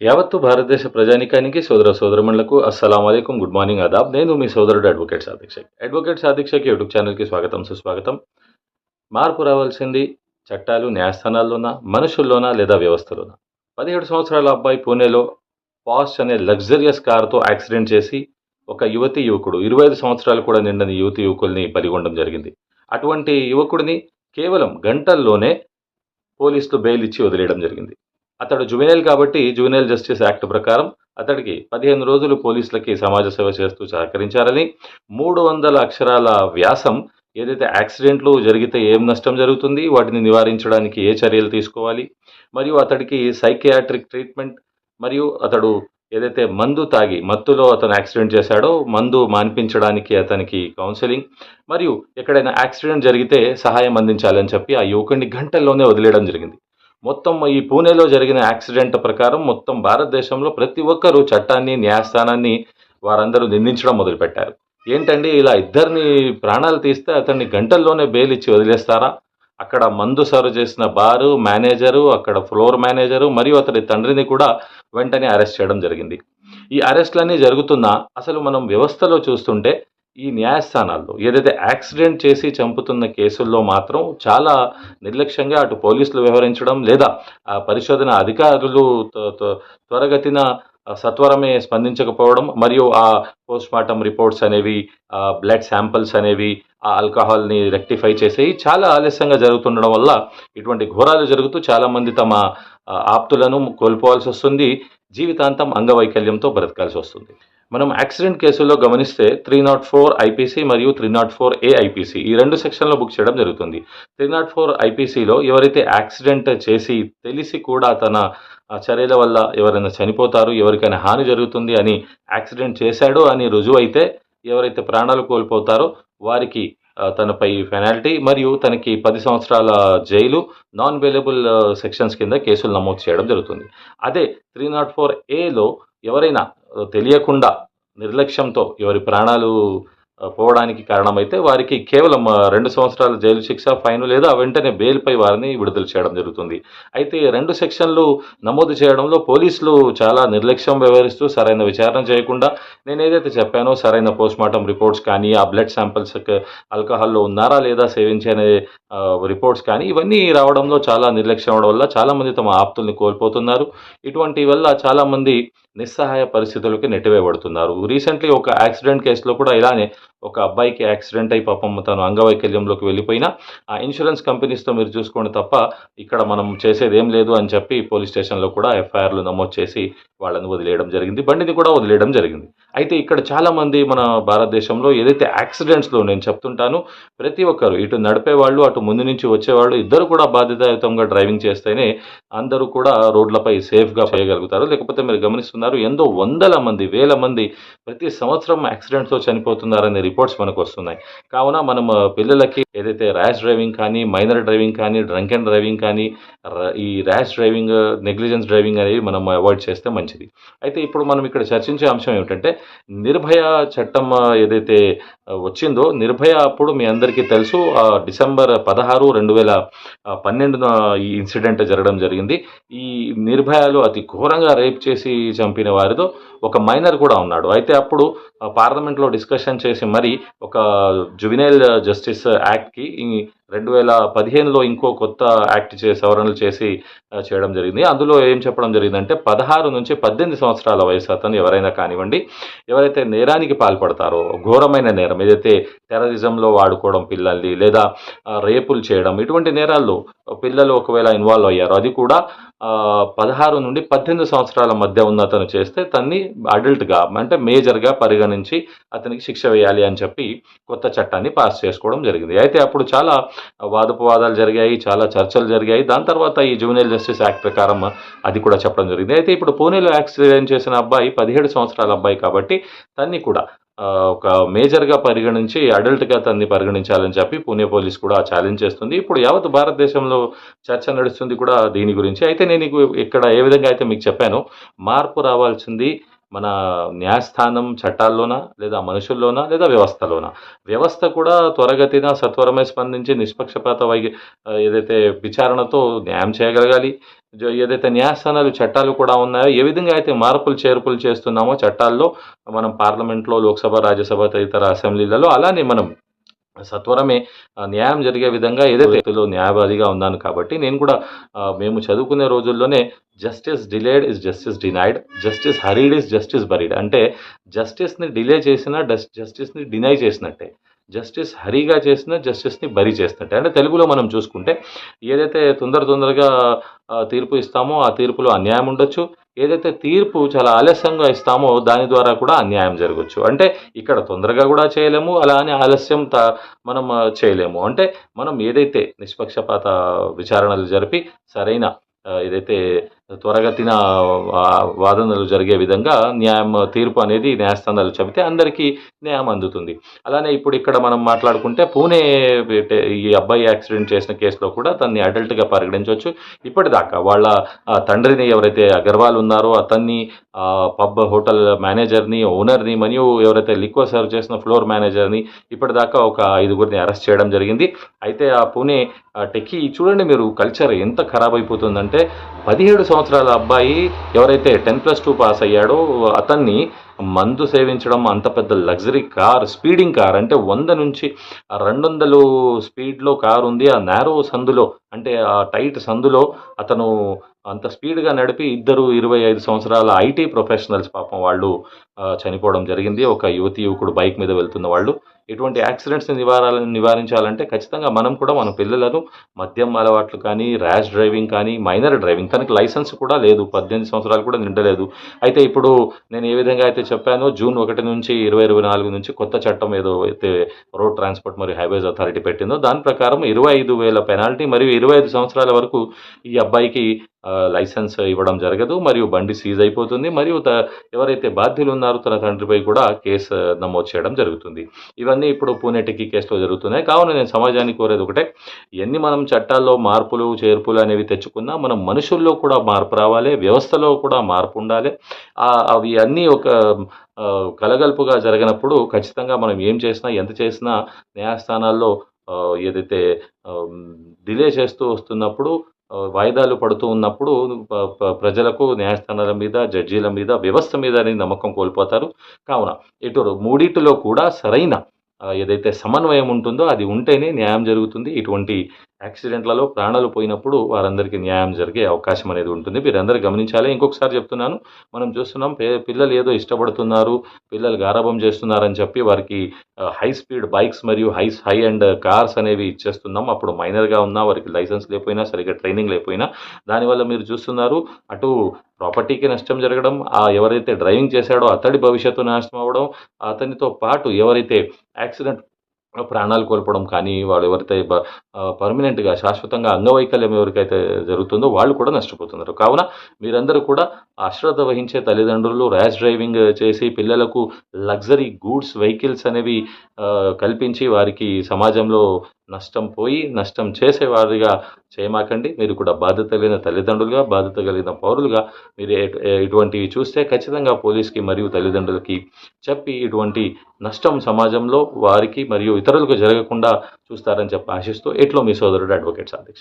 యావత్తు భారతదేశ ప్రజానికానికి సోదర సోదరమణులకు అస్సలం అలైకుం గుడ్ మార్నింగ్ ఆదాబ్. నేను మీ సోదరుడు advocate Sadiq Sheikh advocate Sadiq Sheikh YouTube ఛానల్కి స్వాగతం సుస్వాగతం. మార్పు రావాల్సింది చట్టాలు న్యాయస్థానాల్లోనా మనుషుల్లోనా లేదా వ్యవస్థలోనా? పదిహేడు సంవత్సరాల అబ్బాయి పూణేలో పాస్ట్ అనే లగ్జరియస్ కార్తో యాక్సిడెంట్ చేసి ఒక యువతి యువకుడు ఇరవై ఐదు సంవత్సరాలు కూడా నిండని యువతి యువకుల్ని పలిగొనడం జరిగింది. అటువంటి యువకుడిని కేవలం గంటల్లోనే పోలీసులు బెయిల్ ఇచ్చి వదిలేయడం జరిగింది. అతడు జువెనైల్ కాబట్టి జువెనైల్ జస్టిస్ యాక్ట్ ప్రకారం అతడికి పదిహేను రోజులు పోలీసులకి సమాజ సేవ చేస్తూ సహకరించారని మూడు వందల అక్షరాల వ్యాసం ఏదైతే యాక్సిడెంట్లు జరిగితే ఏం నష్టం జరుగుతుంది వాటిని నివారించడానికి ఏ చర్యలు తీసుకోవాలి మరియు అతడికి సైకియాట్రిక్ ట్రీట్మెంట్ మరియు అతడు ఏదైతే మందు తాగి మత్తులో అతను యాక్సిడెంట్ చేశాడో మందు మాన్పించడానికి అతనికి కౌన్సిలింగ్ మరియు ఎక్కడైనా యాక్సిడెంట్ జరిగితే సహాయం అందించాలని చెప్పి ఆ యువకుడిని గంటల్లోనే వదిలేయడం జరిగింది. మొత్తం ఈ పూణేలో జరిగిన యాక్సిడెంట్ ప్రకారం మొత్తం భారతదేశంలో ప్రతి ఒక్కరూ చట్టాన్ని న్యాయస్థానాన్ని వారందరూ నిందించడం మొదలుపెట్టారు. ఏంటండి ఇలా ఇద్దరిని ప్రాణాలు తీస్తే అతన్ని గంటల్లోనే బెయిల్ ఇచ్చి వదిలేస్తారా? అక్కడ మందు సర్వ్ చేసిన బారు మేనేజరు అక్కడ ఫ్లోర్ మేనేజరు మరియు అతడి తండ్రిని కూడా వెంటనే అరెస్ట్ చేయడం జరిగింది. ఈ అరెస్ట్లన్నీ జరుగుతున్నా అసలు మనం వ్యవస్థలో చూస్తుంటే ఈ న్యాయస్థానాల్లో ఏదైతే యాక్సిడెంట్ చేసి చంపుతున్న కేసుల్లో మాత్రం చాలా నిర్లక్ష్యంగా అటు పోలీసులు వ్యవహరించడం లేదా ఆ పరిశోధన అధికారులు త్వరగతిన సత్వరమే స్పందించకపోవడం మరియు ఆ పోస్ట్ మార్టం రిపోర్ట్స్ అనేవి ఆ బ్లడ్ శాంపిల్స్ అనేవి ఆ ఆల్కహాల్ని రెక్టిఫై చేసేవి చాలా ఆలస్యంగా జరుగుతుండడం వల్ల ఇటువంటి ఘోరాలు జరుగుతూ చాలామంది తమ ఆప్తులను కోల్పోవాల్సి వస్తుంది. జీవితాంతం అంగవైకల్యంతో బ్రతకాల్సి వస్తుంది. మనం యాక్సిడెంట్ కేసుల్లో గమనిస్తే త్రీ నాట్ ఫోర్ ఐపీసీ మరియు three not four A IPC ఈ రెండు సెక్షన్లో బుక్ చేయడం జరుగుతుంది. త్రీ నాట్ ఫోర్ ఐపీసీలో ఎవరైతే యాక్సిడెంట్ చేసి తెలిసి కూడా తన చర్యల వల్ల ఎవరైనా చనిపోతారు ఎవరికైనా హాని జరుగుతుంది అని యాక్సిడెంట్ చేశాడు అని రుజువు అయితే ఎవరైతే ప్రాణాలు కోల్పోతారో వారికి తనపై పెనాల్టీ మరియు తనకి పది సంవత్సరాల జైలు నాన్ వేలబుల్ సెక్షన్స్ కింద కేసులు నమోదు చేయడం జరుగుతుంది. అదే త్రీ నాట్ ఫోర్ ఏలో ఎవరైనా తెలియకుండా నిర్లక్ష్యంతో ఎవరి ప్రాణాలు పోవడానికి కారణమైతే వారికి కేవలం రెండు సంవత్సరాల జైలు శిక్ష ఫైన్ లేదా వెంటనే బెయిల్పై వారిని విడుదల చేయడం జరుగుతుంది. అయితే రెండు సెక్షన్లు నమోదు చేయడంలో పోలీసులు చాలా నిర్లక్ష్యం వ్యవహరిస్తూ సరైన విచారణ చేయకుండా నేను ఏదైతే చెప్పానో సరైన పోస్ట్ మార్టం రిపోర్ట్స్ కానీ ఆ బ్లడ్ శాంపిల్స్ ఆల్కహాల్లో ఉన్నారా లేదా సేవించే రిపోర్ట్స్ కానీ ఇవన్నీ రావడంలో చాలా నిర్లక్ష్యం అవడం వల్ల చాలామంది తమ ఆప్తుల్ని కోల్పోతున్నారు. ఇటువంటి వల్ల చాలామంది నిస్సహాయ పరిస్థితులకి నెట్టివేయబడుతున్నారు. రీసెంట్లీ ఒక యాక్సిడెంట్ కేసులో కూడా ఇలానే ఒక అబ్బాయికి యాక్సిడెంట్ అయి పాపం తను అంగవైకల్యంలోకి వెళ్ళిపోయినా ఆ ఇన్సూరెన్స్ కంపెనీస్తో మీరు చూసుకోండి తప్ప ఇక్కడ మనం చేసేది ఏం లేదు అని చెప్పి పోలీస్ స్టేషన్లో కూడా ఎఫ్ఐఆర్లు నమోదు చేసి వాళ్ళని వదిలేయడం జరిగింది. బండిని కూడా వదిలేయడం జరిగింది. అయితే ఇక్కడ చాలామంది మన భారతదేశంలో ఏదైతే యాక్సిడెంట్స్లో నేను చెప్తుంటాను ప్రతి ఒక్కరు ఇటు నడిపే వాళ్ళు అటు ముందు నుంచి వచ్చేవాళ్ళు ఇద్దరు కూడా బాధ్యతాయుతంగా డ్రైవింగ్ చేస్తేనే అందరూ కూడా రోడ్లపై సేఫ్గా చేయగలుగుతారు. లేకపోతే మీరు గమనిస్తున్నారు ఎంతో వందల మంది వేల మంది ప్రతి సంవత్సరం యాక్సిడెంట్స్లో చనిపోతున్నారని రిపోర్ట్స్ మనకు వస్తున్నాయి కావున మనం పిల్లలకి ఏదైతే ర్యాష్ డ్రైవింగ్ కానీ మైనర్ డ్రైవింగ్ కానీ డ్రంక్ అండ్ డ్రైవింగ్ కానీ ఈ ర్యాష్ డ్రైవింగ్ నెగ్లిజెన్స్ డ్రైవింగ్ అనేవి మనం అవాయిడ్ చేస్తే మంచిది. అయితే ఇప్పుడు మనం ఇక్కడ చర్చించే అంశం ఏమిటంటే నిర్భయ చట్టం ఏదైతే వచ్చిందో నిర్భయ అప్పుడు మీ అందరికీ తెలుసు డిసెంబర్ పదహారు రెండు వేల పన్నెండున ఈ ఇన్సిడెంట్ జరగడం జరిగింది. ఈ నిర్భయాలు అతి ఘోరంగా రేప్ చేసి చంపిన వారితో ఒక మైనర్ కూడా ఉన్నాడు. అయితే అప్పుడు పార్లమెంట్లో డిస్కషన్ చేసి మరి ఒక జువినైల్ జస్టిస్ యాక్ట్కి రెండు వేల పదిహేనులో ఇంకో కొత్త యాక్ట్ చే సవరణలు చేసి చేయడం జరిగింది. అందులో ఏం చెప్పడం జరిగిందంటే పదహారు నుంచి పద్దెనిమిది సంవత్సరాల వయసు అతను ఎవరైనా కానివ్వండి ఎవరైతే నేరానికి పాల్పడతారో ఘోరమైన నేరం ఏదైతే టెర్రరిజంలో వాడుకోవడం పిల్లల్ని లేదా రేపులు చేయడం ఇటువంటి నేరాల్లో పిల్లలు ఒకవేళ ఇన్వాల్వ్ అయ్యారో అది కూడా పదహారు నుండి పద్దెనిమిది సంవత్సరాల మధ్య ఉన్న అతను చేస్తే తన్ని అడల్ట్గా అంటే మేజర్గా పరిగణించి అతనికి శిక్ష వేయాలి అని చెప్పి కొత్త చట్టాన్ని పాస్ చేసుకోవడం జరిగింది. అయితే అప్పుడు చాలా వాదోపవాదాలు జరిగాయి చాలా చర్చలు జరిగాయి. దాని తర్వాత ఈ జూనియర్ జస్టిస్ యాక్ట్ ప్రకారం అది కూడా చెప్పడం జరిగింది. అయితే ఇప్పుడు పూణేలో యాక్సిడెంట్ చేసిన అబ్బాయి పదిహేడు సంవత్సరాల అబ్బాయి కాబట్టి తన్ని కూడా ఒక మేజర్గా పరిగణించి అడల్ట్గా తన్ని పరిగణించాలని చెప్పి పూణే పోలీస్ కూడా ఛాలెంజ్ చేస్తుంది. ఇప్పుడు యావత్ భారతదేశంలో చర్చ నడుస్తుంది కూడా దీని గురించి. అయితే నేను ఇక్కడ ఏ విధంగా అయితే మీకు చెప్పానో మార్పు రావాల్సింది మన న్యాయస్థానం చట్టాల్లోనా లేదా మనుషుల్లోనా లేదా వ్యవస్థలోనా? వ్యవస్థ కూడా త్వరగతిన సత్వరమే స్పందించి నిష్పక్షపాత వై ఏదైతే విచారణతో న్యాయం చేయగలగాలి ఏదైతే న్యాయస్థానాలు చట్టాలు కూడా ఉన్నాయో ఏ విధంగా అయితే మార్పులు చేర్పులు చేస్తున్నామో చట్టాల్లో మనం పార్లమెంట్లో లోక్సభ రాజ్యసభ తదితర అసెంబ్లీలలో అలానే మనం సత్వరమే న్యాయం జరిగే విధంగా ఏదైతే వ్యక్తిలో న్యాయవాదిగా ఉన్నాను కాబట్టి నేను కూడా మేము చదువుకునే రోజుల్లోనే justice delayed is justice denied justice hurried is justice buried అంటే జస్టిస్ని డిలే చేసినా జస్టిస్ని డినై చేసినట్టే. జస్టిస్ హరీగా చేసిన జస్టిస్ని బరీ చేసినట్టే అంటే తెలుగులో మనం చూసుకుంటే ఏదైతే తొందర తొందరగా తీర్పు ఇస్తామో ఆ తీర్పులో అన్యాయం ఉండొచ్చు. ఏదైతే తీర్పు చాలా ఆలస్యంగా ఇస్తామో దాని ద్వారా కూడా అన్యాయం జరగచ్చు. అంటే ఇక్కడ తొందరగా కూడా చేయలేము అలా అని ఆలస్యం త- మనం చేయలేము. అంటే మనం ఏదైతే నిష్పక్షపాత విచారణలు జరిపి సరైన ఏదైతే త్వరగతిన వాదనలు జరిగే విధంగా న్యాయం తీర్పు అనేది న్యాయస్థానాలు చెబితే అందరికీ న్యాయం అందుతుంది. అలానే ఇప్పుడు ఇక్కడ మనం మాట్లాడుకుంటే పూణే ఈ అబ్బాయి యాక్సిడెంట్ చేసిన కేసులో కూడా తన్ని అడల్ట్గా పరిగణించవచ్చు. ఇప్పటిదాకా వాళ్ళ తండ్రిని ఎవరైతే అగర్వాల్ ఉన్నారో అతన్ని పబ్ హోటల్ మేనేజర్ని ఓనర్ని మరియు ఎవరైతే లిక్వర్ సర్వ్ చేసిన ఫ్లోర్ మేనేజర్ని ఇప్పటిదాకా ఒక ఐదుగురిని అరెస్ట్ చేయడం జరిగింది. అయితే ఆ పూణే టెక్కి చూడండి మీరు కల్చర్ ఎంత ఖరాబ్ అయిపోతుందంటే పదిహేడు సంవత్సరాల అబ్బాయి ఎవరైతే టెన్ ప్లస్ టూ పాస్ అయ్యాడో అతన్ని మందు సేవించడం అంత పెద్ద లగ్జరీ కార్ స్పీడింగ్ కార్ అంటే వంద నుంచి రెండు వందలు స్పీడ్లో కార్ ఉంది. ఆ నేరో సందులో అంటే ఆ టైట్ సందులో అతను అంత స్పీడ్గా నడిపి ఇద్దరు ఇరవై ఐదు సంవత్సరాల ఐటీ ప్రొఫెషనల్స్ పాపం వాళ్ళు చనిపోవడం జరిగింది. ఒక యువతి యువకుడు బైక్ మీద వెళ్తున్న వాళ్ళు. ఇటువంటి యాక్సిడెంట్స్ని నివారాల నివారించాలంటే ఖచ్చితంగా మనం కూడా మన పిల్లలను మద్యం అలవాట్లు కానీ ర్యాష్ డ్రైవింగ్ కానీ మైనర్ డ్రైవింగ్ తనకి లైసెన్స్ కూడా లేదు. పద్దెనిమిది సంవత్సరాలు కూడా నిండలేదు. అయితే ఇప్పుడు నేను ఏ విధంగా అయితే చెప్పానో జూన్ ఒకటి నుంచి ఇరవై ఇరవై నాలుగు నుంచి కొత్త చట్టం ఏదో అయితే రోడ్ ట్రాన్స్పోర్ట్ మరియు హైవేస్ అథారిటీ పెట్టిందో దాని ప్రకారం ఇరవై ఐదు వేల పెనాల్టీ మరియు ఇరవై ఐదు సంవత్సరాల వరకు ఈ అబ్బాయికి లైసెన్స్ ఇవ్వడం జరగదు. మరియు బండి సీజ్ అయిపోతుంది. మరియు ఎవరైతే బాధ్యులు ఉన్నారో తన తండ్రిపై కూడా కేసు నమోదు చేయడం జరుగుతుంది. ఇవన్నీ ఇప్పుడు పూణే టిక్కీ కేసులో జరుగుతున్నాయి. కావున నేను సమాజానికి కోరేది ఒకటే ఎన్ని మనం చట్టాల్లో మార్పులు చేర్పులు అనేవి తెచ్చుకున్నా మనం మనుషుల్లో కూడా మార్పు రావాలి వ్యవస్థలో కూడా మార్పు ఉండాలి. అవి అన్నీ ఒక ఆ, కలగలుపుగా జరిగినప్పుడు ఖచ్చితంగా మనం ఏం చేసినా ఎంత చేసినా న్యాయస్థానాల్లో ఏదైతే డిలే చేస్తూ వస్తున్నప్పుడు వాయిదాలు పడుతూ ఉన్నప్పుడు ప్రజలకు న్యాయస్థానాల మీద జడ్జీల మీద వ్యవస్థ మీద అనేది నమ్మకం కోల్పోతారు. కావున ఇటు మూడిటిలో కూడా సరైన ఏదైతే సమన్వయం ఉంటుందో అది ఉంటేనే న్యాయం జరుగుతుంది. ఇటువంటి యాక్సిడెంట్లలో ప్రాణాలు పోయినప్పుడు వారందరికీ న్యాయం జరిగే అవకాశం అనేది ఉంటుంది. మీరందరూ గమనించాలి. ఇంకొకసారి చెప్తున్నాను మనం చూస్తున్నాం పిల్లలు ఏదో ఇష్టపడుతున్నారు పిల్లలు గారాభం చేస్తున్నారని చెప్పి వారికి హై స్పీడ్ బైక్స్ మరియు హై హై అండ్ కార్స్ అనేవి ఇచ్చేస్తున్నాం. అప్పుడు మైనర్గా ఉన్నా వారికి లైసెన్స్ లేకపోయినా సరిగ్గా ట్రైనింగ్ లేకపోయినా దానివల్ల మీరు చూస్తున్నారు అటు ప్రాపర్టీకి నష్టం జరగడం ఆ ఎవరైతే డ్రైవింగ్ చేశాడో అతడి భవిష్యత్తు నాశనం అవ్వడం అతనితో పాటు ఎవరైతే యాక్సిడెంట్ ప్రాణాలు కోల్పోవడం కానీ వాళ్ళు ఎవరైతే పర్మనెంట్గా శాశ్వతంగా అంగవైకల్యం ఎవరికైతే జరుగుతుందో వాళ్ళు కూడా నష్టపోతున్నారు. కావున మీరందరూ కూడా అశ్రద్ధ వహించే తల్లిదండ్రులు ర్యాష్ డ్రైవింగ్ చేసి పిల్లలకు లగ్జరీ గూడ్స్ వెహికల్స్ అనేవి కల్పించి వారికి సమాజంలో నష్టం పోయి నష్టం చేసేవారిగా చేయమాకండి. మీరు కూడా బాధ్యత కలిగిన తల్లిదండ్రులుగా బాధ్యత కలిగిన పౌరులుగా మీరు ఇటువంటివి చూస్తే ఖచ్చితంగా పోలీస్కి మరియు తల్లిదండ్రులకి చెప్పి ఇటువంటి నష్టం సమాజంలో వారికి మరియు ఇతరులకు జరగకుండా చూస్తారని చెప్పి ఆశిస్తూ ఎట్లో మీ సోదరుడు అడ్వకేట్ సాధిక్ష